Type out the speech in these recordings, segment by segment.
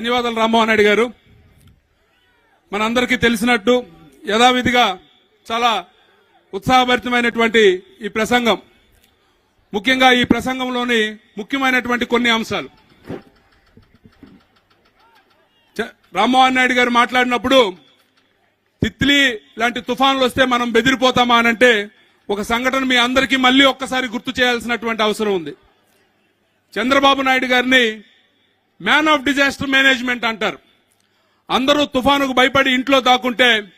ధన్యవాదాలు రామ్మోహన్ నాయుడు గారు. మనందరికీ తెలిసినట్టు యథావిధిగా చాలా ఉత్సాహభరితమైనటువంటి ఈ ప్రసంగం ముఖ్యంగా ఈ ప్రసంగంలోని ముఖ్యమైనటువంటి కొన్ని అంశాలు. చ- రామ్మోహన్ నాయుడు గారు మాట్లాడినప్పుడు తిత్లీ లాంటి తుఫాన్లు వస్తే మనం బెదిరిపోతామా అనంటే ఒక సంఘటన మీ అందరికీ మళ్ళీ ఒక్కసారి గుర్తు చేయాల్సినటువంటి అవసరం ఉంది. చంద్రబాబు నాయుడు గారిని మ్యాన్ ఆఫ్ డిజాస్టర్ మేనేజ్మెంట్ అంటారు. అందరూ తుఫానుకు భయపడి ఇంట్లో దాక్కుంటే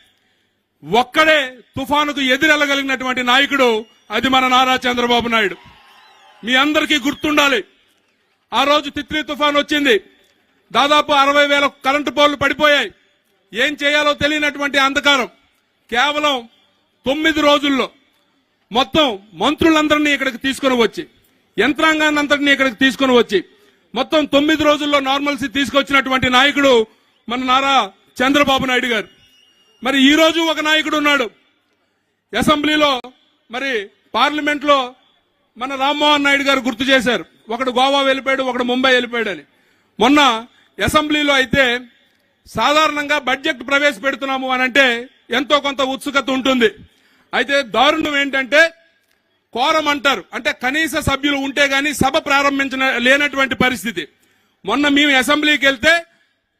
ఒక్కడే తుఫానుకు ఎదురెళ్ళగలిగినటువంటి నాయకుడు అది మన నారా చంద్రబాబు నాయుడు. మీ అందరికీ గుర్తుండాలి. ఆ రోజు తిత్లీ తుఫాన్ వచ్చింది. దాదాపు అరవై వేల కరెంటు పోల్లు పడిపోయాయి. ఏం చేయాలో తెలియనటువంటి అంధకారం. కేవలం తొమ్మిది రోజుల్లో మొత్తం మంత్రులందరినీ ఇక్కడికి తీసుకొని వచ్చి యంత్రాంగాన్ని అంతటినీ ఇక్కడికి తీసుకొని వచ్చి మొత్తం తొమ్మిది రోజుల్లో నార్మల్సీ తీసుకొచ్చినటువంటి నాయకుడు మన నారా చంద్రబాబు నాయుడు గారు. మరి ఈ రోజు ఒక నాయకుడు ఉన్నాడు. అసెంబ్లీలో మరి పార్లమెంట్లో మన రామ్మోహన్ నాయుడు గారు గుర్తు చేశారు. ఒకడు గోవా వెళ్ళిపోయాడు ఒకడు ముంబై వెళ్ళిపోయాడు అని మొన్న అసెంబ్లీలో అయితే సాధారణంగా బడ్జెట్ ప్రవేశపెడుతున్నాము అని అంటే ఎంతో కొంత ఉత్సుకత ఉంటుంది. అయితే దారుణం ఏంటంటే కోరం అంటారు. అంటే కనీస సభ్యులు ఉంటే గాని సభ ప్రారంభించిన లేనటువంటి పరిస్థితి. మొన్న మేము అసెంబ్లీకి వెళ్తే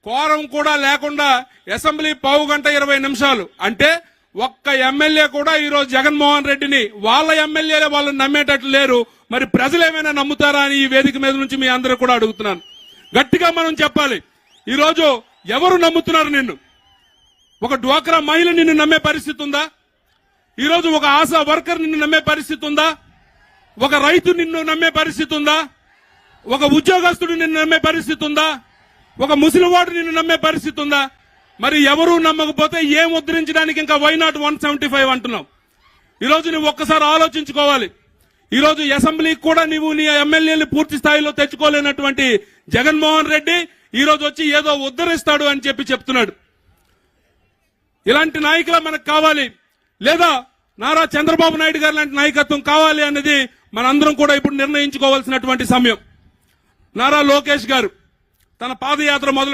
కోరం కూడా లేకుండా అసెంబ్లీ పావు గంట ఇరవై నిమిషాలు. అంటే ఒక్క ఎమ్మెల్యే కూడా ఈరోజు జగన్మోహన్ రెడ్డిని వాళ్ళ ఎమ్మెల్యేలే వాళ్ళని నమ్మేటట్లు లేరు. మరి ప్రజలు ఏమైనా నమ్ముతారా అని ఈ వేదిక మీద నుంచి మీ అందరూ కూడా అడుగుతున్నాను. గట్టిగా మనం చెప్పాలి. ఈరోజు ఎవరు నమ్ముతున్నారు నిన్ను? ఒక డ్వాక్రా మహిళ నిన్ను నమ్మే పరిస్థితి ఉందా? ఈరోజు ఒక ఆశా వర్కర్ నిన్ను నమ్మే పరిస్థితి ఉందా? ఒక రైతు నిన్ను నమ్మే పరిస్థితి ఉందా? ఒక ఉద్యోగస్తుడు నిన్ను నమ్మే పరిస్థితి ఉందా? ఒక ముసలివాడు నిన్ను నమ్మే పరిస్థితి ఉందా? మరి ఎవరు నమ్మకపోతే ఏం ముద్రించడానికి ఇంకా why not one seventy five అంటున్నావు? ఈరోజు నువ్వు ఒక్కసారి ఆలోచించుకోవాలి. ఈరోజు అసెంబ్లీకి కూడా నువ్వు నీ ఎమ్మెల్యేలు పూర్తి స్థాయిలో తెచ్చుకోలేనటువంటి జగన్మోహన్ రెడ్డి ఈరోజు వచ్చి ఏదో ఉద్ధరిస్తాడు అని చెప్పి చెప్తున్నాడు. ఇలాంటి నాయకులు మనకు కావాలి. లేదా నారా చంద్రబాబు నాయుడు గారు లాంటి నాయకత్వం కావాలి అనేది మనందరం కూడా ఇప్పుడు నిర్ణయించుకోవాల్సినటువంటి సమయం. నారా లోకేష్ గారు తన పాదయాత్ర మొదలు